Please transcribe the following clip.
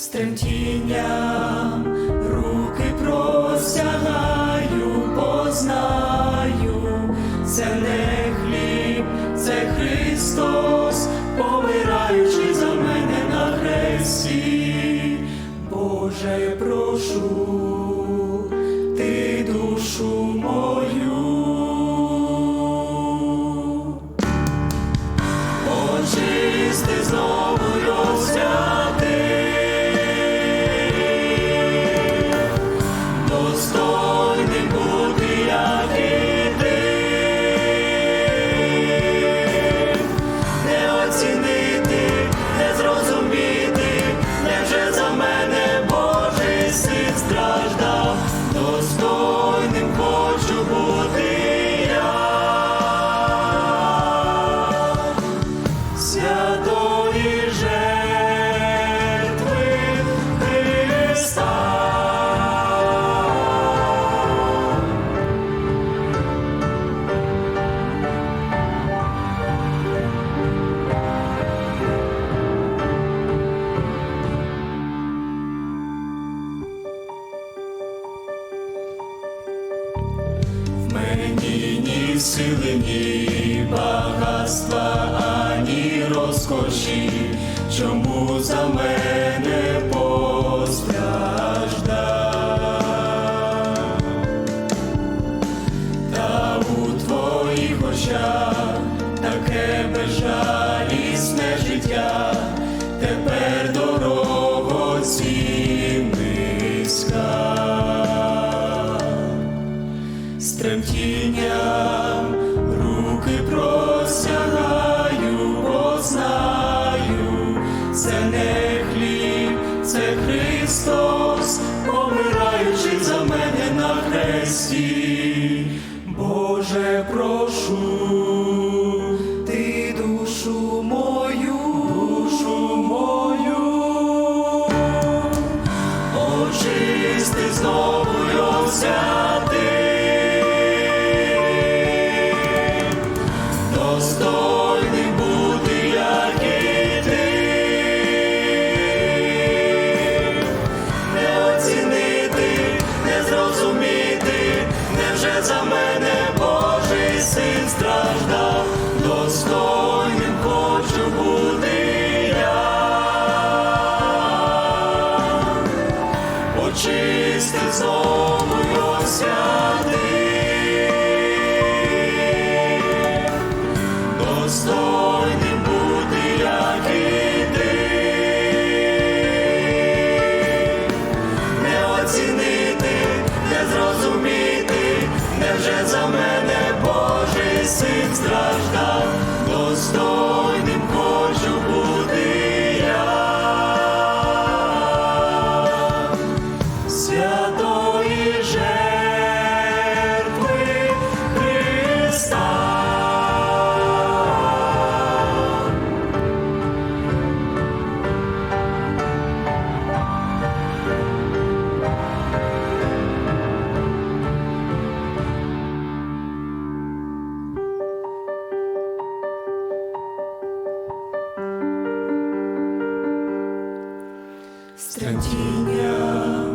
з руки простягаю, познаю, це не хліб, це Христос, помираючи за мене на хресті, Боже, прошу ти душу мою. Очисти знову розгляд. сили, ні багатства, ані розкоші, чому за мене постраждав? та у твоїх очах. conheci. страдіння.